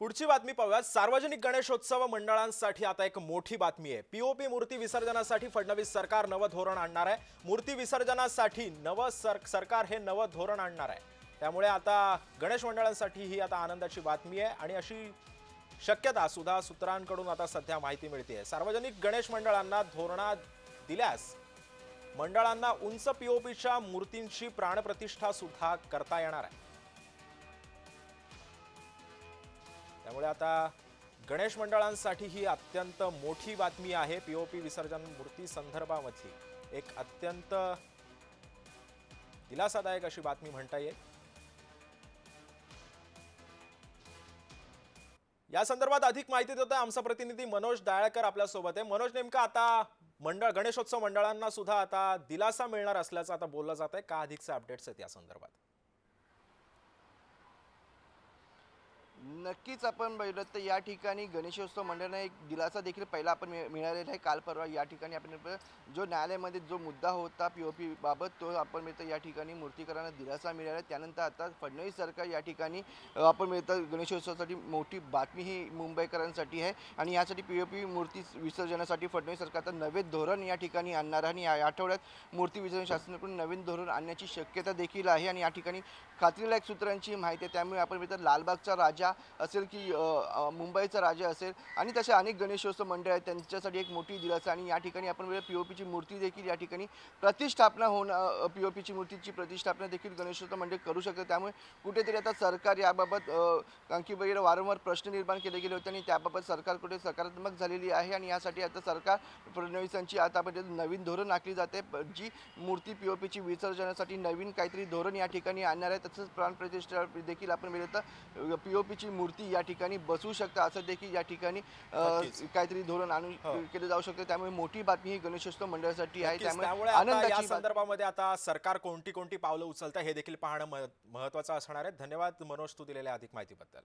पुढची बातमी पाहूया सार्वजनिक गणेशोत्सव मंडळांसाठी आता एक मोठी बातमी आहे. पीओपी मूर्ती विसर्जनासाठी फडणवीस सरकार नवं धोरण आणणार आहे. मूर्ती विसर्जनासाठी नवं सर सरकार हे नवं धोरण आणणार आहे. त्यामुळे आता गणेश मंडळांसाठी ही आता आनंदाची बातमी आहे आणि अशी शक्यता सुद्धा सूत्रांकडून आता सध्या माहिती मिळते सार्वजनिक गणेश मंडळांना धोरणा दिल्यास मंडळांना उंच पीओपीच्या मूर्तींची प्राणप्रतिष्ठा सुद्धा करता येणार आहे. त्यामुळे आता गणेश मंडळांसाठी ही अत्यंत मोठी बातमी आहे. पी ओ पी विसर्जन मूर्ती संदर्भामधली एक अत्यंत दिलासादायक अशी बातमी म्हणता येईल. या संदर्भात अधिक माहिती देतोय आमचा प्रतिनिधी मनोज डाळकर आपल्यासोबत आहे. मनोज नेमका आता मंडळ गणेशोत्सव मंडळांना सुद्धा आता दिलासा मिळणार असल्याचं आता बोललं जात आहे का अधिकचे अपडेट्स आहेत या संदर्भात? नक्कीच आपण बघितलं तर या ठिकाणी गणेशोत्सव मंडळाने एक दिलासा देखील पहिला आपण मिळ- मिळालेला आहे. काल परवा या ठिकाणी आपण जो न्यायालयामध्ये जो मुद्दा होता पी ओ पी बाबत तो आपण मिळतं या ठिकाणी मूर्तीकरांना दिलासा मिळाला. आहे. त्यानंतर आता फडणवीस सरकार या ठिकाणी आपण मिळतं गणेशोत्सवासाठी मोठी बातमी ही मुंबईकरांसाठी आहे. आणि यासाठी पी ओ पी मूर्ती विसर्जनासाठी फडणवीस सरकारचं नवे धोरण या ठिकाणी आणणार आहे. आणि या आठवड्यात मूर्ती विसर्जन शासनाकडून नवीन धोरण आणण्याची शक्यता देखील आहे. आणि या ठिकाणी खात्रीलायक सूत्रांची माहिती आहे. त्यामुळे आपण मिळतं लालबागचा राजा असेल की मुंबईचा राजा असेल. आणि तसे अनेक गणेशोत्सव मंडळ आहेत. त्यांच्यासाठी एक मोठी दिलासा आणि या ठिकाणी आपण पी ओ पीची मूर्ती देखील या ठिकाणी प्रतिष्ठापना होणं पी ओ पीची मूर्तीची प्रतिष्ठापना देखील गणेशोत्सव मंडळ करू शकतं. त्यामुळे कुठेतरी आता सरकार याबाबत अ, कारण की वगैरे वारंवार प्रश्न निर्माण केले गेले होते आणि त्याबाबत सरकार कुठे सकारात्मक झालेली आहे आणि यासाठी आता सरकार फडणवीसांची आतापर्यंत नवीन धोरण आखली जाते. जी मूर्ती पी ओ पीची विसर्जनासाठी नवीन काहीतरी धोरण या ठिकाणी आणणार आहे. तसंच प्राणप्रतिष्ठा देखील आपण मिळतं पी ओ पीची मूर्ती या ठिकाणी बसवू शकतं असं देखील या ठिकाणी. काहीतरी धोरण आणून हो. केलं जाऊ शकतं त्यामुळे मोठी बातमी ही गणेशोत्सव मंडळासाठी आहे. त्यामुळे या आनंदाची संदर्भामध्ये आता सरकार कोणती कोणती पावलं उचलतं हे देखील पाहणं मह- महत्वाचं असणार आहे धन्यवाद मनोज तू दिलेल्या अधिक माहितीबद्दल